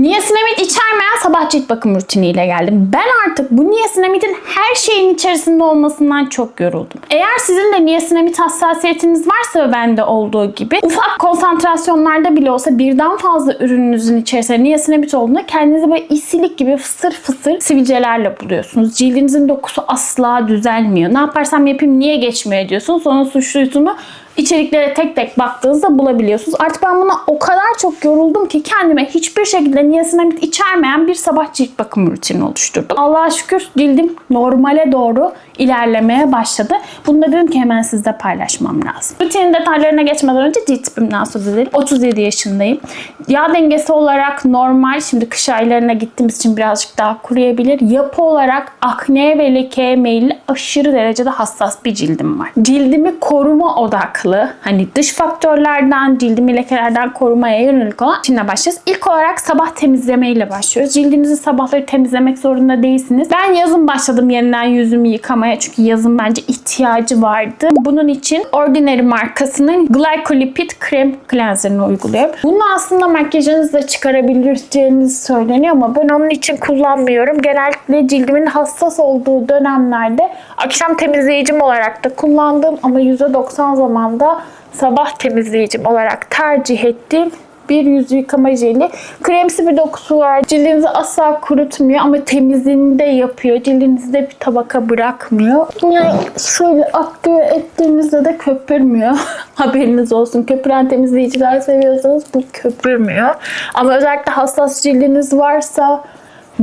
Niasinamid içermeyen sabah cilt bakım rutiniyle geldim. Ben artık bu niasinamidin her şeyin içerisinde olmasından çok yoruldum. Eğer sizin de niasinamid hassasiyetiniz varsa ve bende olduğu gibi ufak konsantrasyonlarda bile olsa birden fazla ürününüzün içerisinde niasinamid olduğunda kendinizi böyle isilik gibi fısır fısır sivilcelerle buluyorsunuz. Cildinizin dokusu asla düzelmiyor. Ne yaparsam yapayım niye geçmiyor diyorsunuz. Sonra suçluyusunu içeriklere tek tek baktığınızda bulabiliyorsunuz. Artık ben buna o kadar çok yoruldum ki kendime hiçbir şekilde niasinamid içermeyen bir sabah cilt bakım rutini oluşturdum. Allah'a şükür cildim normale doğru ilerlemeye başladı. Bunu da dedim ki hemen sizle paylaşmam lazım. Rutinin detaylarına geçmeden önce cilt tipimden söz edelim. 37 yaşındayım. Yağ dengesi olarak normal. Şimdi kış aylarına gittiğimiz için birazcık daha kuruyabilir. Yapı olarak akneye ve lekeye meyilli aşırı derecede hassas bir cildim var. Cildimi koruma odaklı. Hani dış faktörlerden, cildimi lekelerden korumaya yönelik olan Şimdi başlayacağız. İlk olarak sabah temizleme ile başlıyoruz. Cildinizi sabahları temizlemek zorunda değilsiniz. Ben yazın başladım yeniden yüzümü yıkamaya. Çünkü yazın bence ihtiyacı vardı. Bunun için Ordinary markasının Glycolipid Krem Cleanser'ını uyguluyorum. Bunu aslında makyajınızla çıkarabileceğiniz söyleniyor ama ben onun için kullanmıyorum. Genellikle cildimin hassas olduğu dönemlerde akşam temizleyicim olarak da kullandığım ama %90 zamanda sabah temizleyicim olarak tercih ettiğim bir yüz yıkama jeli. Kremsi bir dokusu var. Cildinizi asla kurutmuyor ama temizliğini de yapıyor. Cildinizde bir tabaka bırakmıyor. Yani şöyle aktive ettiğinizde de köpürmüyor. Haberiniz olsun. Köpüren temizleyiciler seviyorsanız bu köpürmüyor. Ama özellikle hassas cildiniz varsa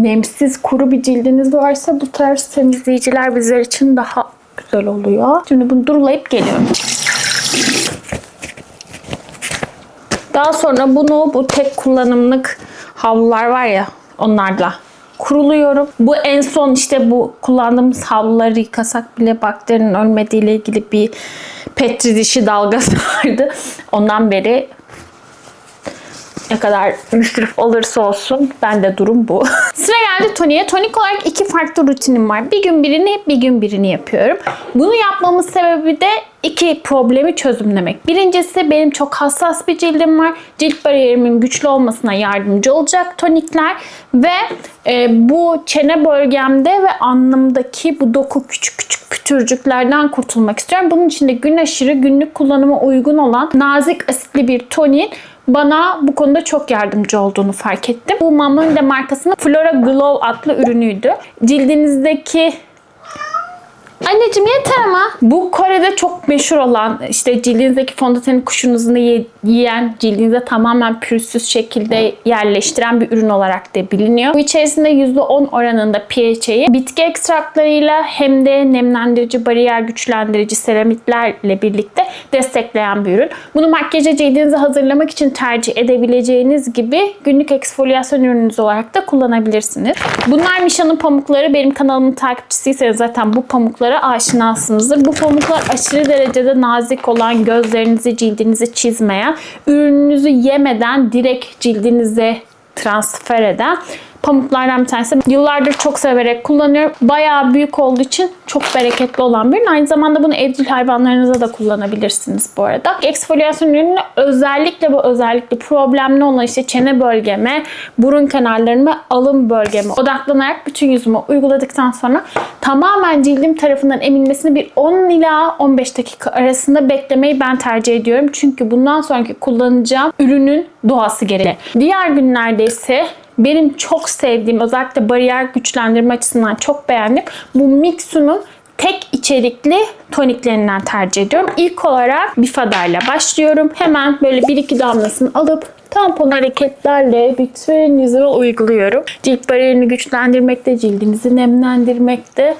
nemsiz, kuru bir cildiniz varsa bu tarz temizleyiciler bizler için daha güzel oluyor. Şimdi bunu durulayıp geliyorum. Daha sonra bunu bu tek kullanımlık havlular var ya onlarla kuruluyorum. Bu en son işte bu kullandığımız havluları yıkasak bile bakterinin ölmediği ile ilgili bir petri dişi dalgası vardı. Ondan beri ne kadar müsrif olursa olsun bende durum bu. Sıra geldi toniğe. Tonik olarak iki farklı rutinim var. Bir gün birini, bir gün birini yapıyorum. Bunu yapmamın sebebi de iki problemi çözümlemek. Birincisi benim çok hassas bir cildim var. Cilt bariyerimin güçlü olmasına yardımcı olacak tonikler ve e, bu çene bölgemde ve alnımdaki bu doku küçük küçük pütürcüklerden kurtulmak istiyorum. Bunun için de gün aşırı günlük kullanıma uygun olan nazik asitli bir tonik bana bu konuda çok yardımcı olduğunu fark ettim. Bu Mamonde markasının Flora Glow adlı ürünüydü. Cildinizdeki Anneciğim yeter ama. Bu Kore'de çok meşhur olan işte cildinizdeki fondötenin kuşunuzunu ye- yiyen, cildinize tamamen pürüzsüz şekilde yerleştiren bir ürün olarak da biliniyor. Bu içerisinde %10 oranında PHA'yı bitki ekstraklarıyla hem de nemlendirici, bariyer güçlendirici seramitlerle birlikte destekleyen bir ürün. Bunu makyaja cildinizi hazırlamak için tercih edebileceğiniz gibi günlük eksfolyasyon ürününüz olarak da kullanabilirsiniz. Bunlar Misha'nın pamukları. Benim kanalımın takipçisiyseniz zaten bu pamuklara aşinasınızdır. Bu pamuklar aşırı derecede nazik olan, gözlerinizi, cildinizi çizmeyen, ürününüzü yemeden direkt cildinize transfer eden pamuklardan bir tanesi. Yıllardır çok severek kullanıyorum. Bayağı büyük olduğu için çok bereketli olan bir ürün. Aynı zamanda bunu evcil hayvanlarınıza da kullanabilirsiniz bu arada. Eksfolyasyon ürünü özellikle bu özellikle problemli olan işte çene bölgeme, burun kenarlarıma, alın bölgeme odaklanarak bütün yüzüme uyguladıktan sonra tamamen cildim tarafından emilmesini bir 10 ila 15 dakika arasında beklemeyi ben tercih ediyorum. Çünkü bundan sonraki kullanacağım ürünün doğası gereği. Diğer günlerde ise benim çok sevdiğim özellikle bariyer güçlendirme açısından çok beğendim. Bu Mixu'nun tek içerikli toniklerinden tercih ediyorum. İlk olarak Bifada ile başlıyorum. Hemen böyle 1-2 damlasını alıp tampon hareketlerle bütün yüzüme uyguluyorum. Cilt bariyerini güçlendirmekte, cildinizi nemlendirmekte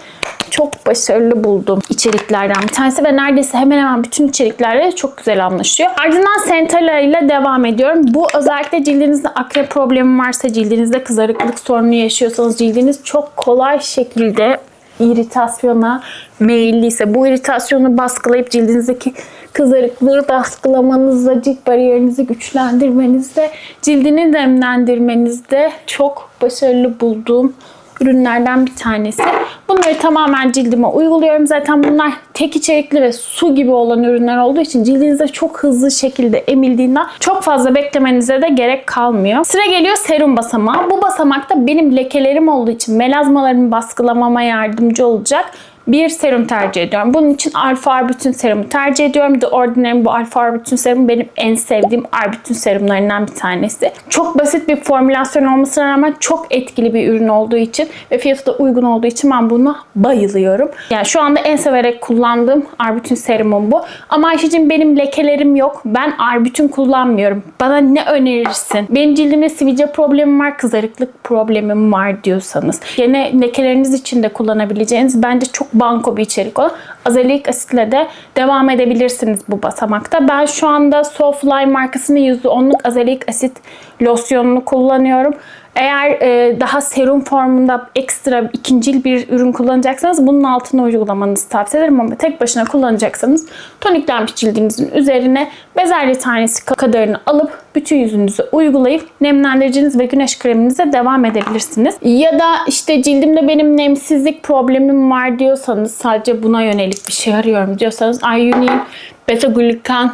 çok başarılı buldum içeriklerden bir tanesi ve neredeyse hemen hemen bütün içeriklerle çok güzel anlaşıyor. Ardından Centella ile devam ediyorum. Bu özellikle cildinizde akne problemi varsa, cildinizde kızarıklık sorunu yaşıyorsanız cildiniz çok kolay şekilde iritasyona meyilliyse bu iritasyonu baskılayıp cildinizdeki kızarıklığı baskılamanızda, cilt bariyerinizi güçlendirmenizde, cildini nemlendirmenizde çok başarılı bulduğum ürünlerden bir tanesi. Bunları tamamen cildime uyguluyorum. Zaten bunlar tek içerikli ve su gibi olan ürünler olduğu için cildinize çok hızlı şekilde emildiğinden çok fazla beklemenize de gerek kalmıyor. Sıra geliyor serum basamağı. Bu basamakta benim lekelerim olduğu için melazmalarımı baskılamama yardımcı olacak bir serum tercih ediyorum. Bunun için alfa arbutin serumu tercih ediyorum. The Ordinary'in bu alfa arbutin serumu benim en sevdiğim arbutin serumlarından bir tanesi. Çok basit bir formülasyon olmasına rağmen çok etkili bir ürün olduğu için ve fiyatı da uygun olduğu için ben buna bayılıyorum. Yani şu anda en severek kullandığım arbutin serumum bu. Ama Ayşe'cim benim lekelerim yok. Ben arbutin kullanmıyorum. Bana ne önerirsin? Benim cildimde sivilce problemim var, kızarıklık problemim var diyorsanız. Yine lekeleriniz için de kullanabileceğiniz bence çok banko bir içerik olan azelik asitle de devam edebilirsiniz bu basamakta. Ben şu anda Softline markasının %10'luk azelik asit losyonunu kullanıyorum. Eğer e, daha serum formunda ekstra ikincil bir ürün kullanacaksanız bunun altına uygulamanızı tavsiye ederim ama tek başına kullanacaksanız toniklenmiş cildinizin üzerine bezelye tanesi kadarını alıp bütün yüzünüze uygulayıp nemlendiriciniz ve güneş kreminize devam edebilirsiniz. Ya da işte cildimde benim nemsizlik problemim var diyorsanız sadece buna yönelik bir şey arıyorum diyorsanız Ayuni'nin beta glukan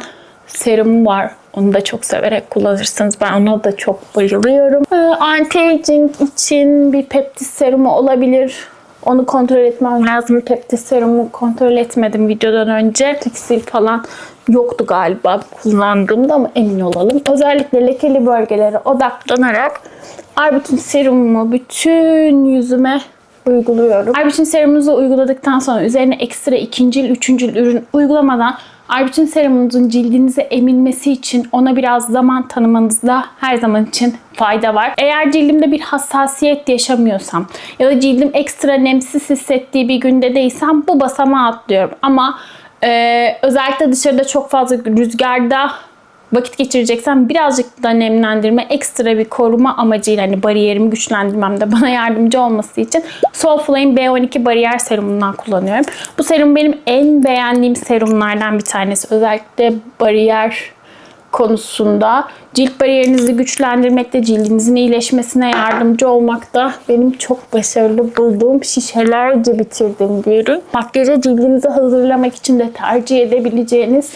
serumu var. Onu da çok severek kullanırsınız. Ben ona da çok bayılıyorum. Ee, Anti-aging için bir peptis serumu olabilir. Onu kontrol etmem lazım. Peptis serumu kontrol etmedim videodan önce. Tekstil falan yoktu galiba kullandığımda ama emin olalım. Özellikle lekeli bölgelere odaklanarak Arbutin serumumu bütün yüzüme uyguluyorum. Arbutin serumunuzu uyguladıktan sonra üzerine ekstra ikincil, üçüncül ürün uygulamadan Arbutin serumunuzun cildinize emilmesi için ona biraz zaman tanımanızda her zaman için fayda var. Eğer cildimde bir hassasiyet yaşamıyorsam ya da cildim ekstra nemsiz hissettiği bir günde değilsem bu basamağı atlıyorum. Ama e, özellikle dışarıda çok fazla rüzgarda vakit geçireceksem birazcık da nemlendirme, ekstra bir koruma amacıyla hani bariyerimi güçlendirmemde bana yardımcı olması için Soulflame B12 bariyer serumundan kullanıyorum. Bu serum benim en beğendiğim serumlardan bir tanesi. Özellikle bariyer konusunda cilt bariyerinizi güçlendirmekte, cildinizin iyileşmesine yardımcı olmakta benim çok başarılı bulduğum şişelerce bitirdiğim bir ürün. Makyaja cildinizi hazırlamak için de tercih edebileceğiniz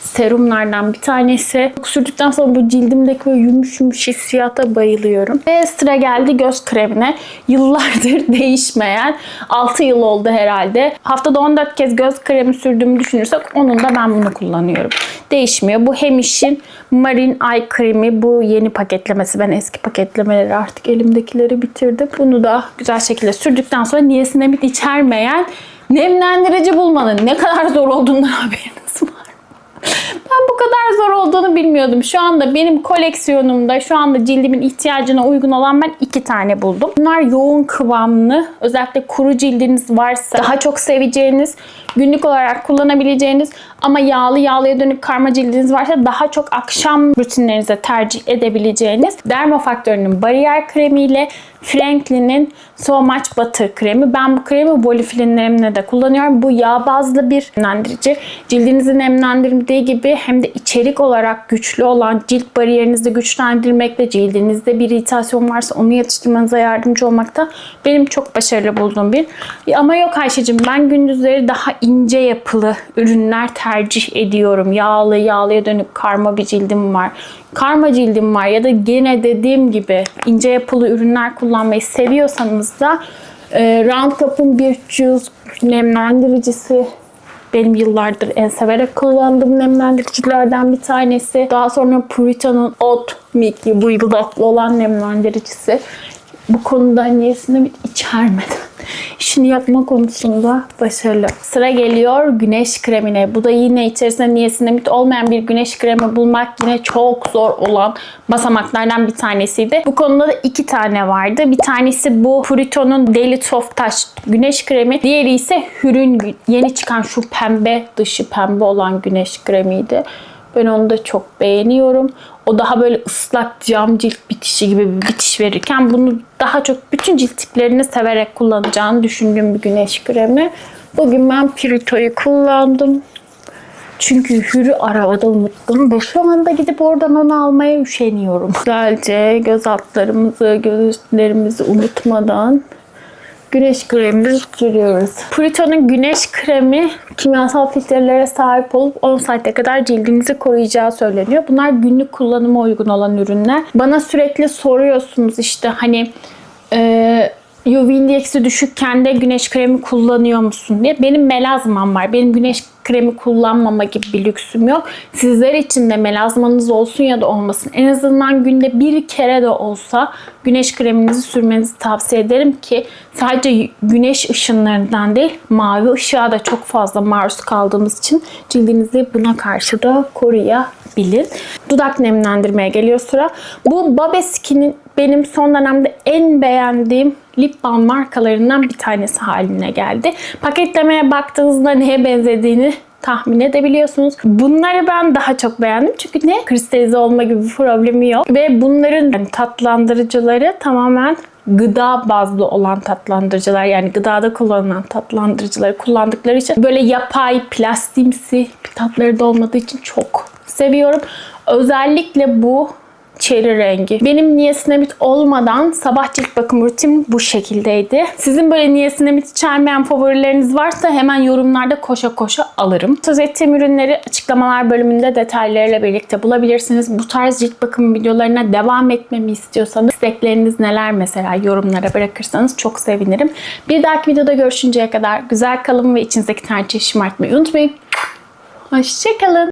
serumlardan bir tanesi. Sürdükten sonra bu cildimdeki böyle yumuş yumuş hissiyata bayılıyorum. Ve sıra geldi göz kremine. Yıllardır değişmeyen 6 yıl oldu herhalde. Haftada 14 kez göz kremi sürdüğümü düşünürsek onun da ben bunu kullanıyorum. Değişmiyor. Bu Hemiş'in Marine Eye kremi. Bu yeni paketlemesi. Ben eski paketlemeleri artık elimdekileri bitirdim. Bunu da güzel şekilde sürdükten sonra niasinamid içermeyen nemlendirici bulmanın ne kadar zor olduğundan haberiniz var. Ben bu kadar zor olduğunu bilmiyordum. Şu anda benim koleksiyonumda şu anda cildimin ihtiyacına uygun olan ben iki tane buldum. Bunlar yoğun kıvamlı. Özellikle kuru cildiniz varsa daha çok seveceğiniz, günlük olarak kullanabileceğiniz ama yağlı yağlıya dönük karma cildiniz varsa daha çok akşam rutinlerinize tercih edebileceğiniz Dermafaktörünün bariyer kremiyle Franklin'in So Much Butter kremi. Ben bu kremi boliflinlerimle de kullanıyorum. Bu yağ bazlı bir nemlendirici. Cildinizi nemlendirdiği gibi hem de içerik olarak güçlü olan cilt bariyerinizi güçlendirmekle cildinizde bir iritasyon varsa onu yatıştırmanıza yardımcı olmakta benim çok başarılı bulduğum bir. Ama yok Ayşe'cim ben gündüzleri daha ince yapılı ürünler tercih ediyorum. Yağlı, yağlıya dönük karma bir cildim var. Karma cildim var ya da gene dediğim gibi ince yapılı ürünler kullanmayı seviyorsanız da e, Round Cup'ın bir cüz nemlendiricisi benim yıllardır en severek kullandığım nemlendiricilerden bir tanesi. Daha sonra Purita'nın Oat Milk'li bu yıldaklı olan nemlendiricisi. Bu konuda niyesinamid içermeden işini yapma konusunda başarılı. Sıra geliyor güneş kremine. Bu da yine içerisinde niyesinamid olmayan bir güneş kremi bulmak yine çok zor olan basamaklardan bir tanesiydi. Bu konuda da iki tane vardı. Bir tanesi bu Purito'nun Daily Soft Touch güneş kremi. Diğeri ise Hür'ün yeni çıkan şu pembe dışı pembe olan güneş kremiydi. Ben onu da çok beğeniyorum. O daha böyle ıslak cam cilt bitişi gibi bir bitiş verirken bunu daha çok bütün cilt tiplerini severek kullanacağını düşündüğüm bir güneş kremi. Bugün ben Pirito'yu kullandım. Çünkü hürü arabada unuttum ve şu anda gidip oradan onu almaya üşeniyorum. Güzelce göz altlarımızı, göz üstlerimizi unutmadan güneş kremini sürüyoruz. Purito'nun güneş kremi kimyasal filtrelere sahip olup 10 saate kadar cildinizi koruyacağı söyleniyor. Bunlar günlük kullanıma uygun olan ürünler. Bana sürekli soruyorsunuz işte hani e, UV indeksi düşükken de güneş kremi kullanıyor musun diye. Benim melazmam var. Benim güneş kremi kullanmama gibi bir lüksüm yok. Sizler için de melazmanız olsun ya da olmasın. En azından günde bir kere de olsa güneş kreminizi sürmenizi tavsiye ederim ki sadece güneş ışınlarından değil mavi ışığa da çok fazla maruz kaldığımız için cildinizi buna karşı da koruyabilir. Dudak nemlendirmeye geliyor sıra. Bu Babe Skin'in benim son dönemde en beğendiğim lip balm markalarından bir tanesi haline geldi. Paketlemeye baktığınızda neye benzediğini tahmin edebiliyorsunuz. Bunları ben daha çok beğendim. Çünkü ne? Kristalize olma gibi bir problemi yok. Ve bunların yani tatlandırıcıları tamamen gıda bazlı olan tatlandırıcılar yani gıdada kullanılan tatlandırıcıları kullandıkları için böyle yapay plastimsi bir tatları da olmadığı için çok seviyorum. Özellikle bu çeri rengi. Benim niasinamid olmadan sabah cilt bakım rutinim bu şekildeydi. Sizin böyle niasinamid içermeyen favorileriniz varsa hemen yorumlarda koşa koşa alırım. Söz ettiğim ürünleri açıklamalar bölümünde detaylarıyla birlikte bulabilirsiniz. Bu tarz cilt bakım videolarına devam etmemi istiyorsanız istekleriniz neler mesela yorumlara bırakırsanız çok sevinirim. Bir dahaki videoda görüşünceye kadar güzel kalın ve içinizdeki tercihi şımartmayı unutmayın. Hoşçakalın.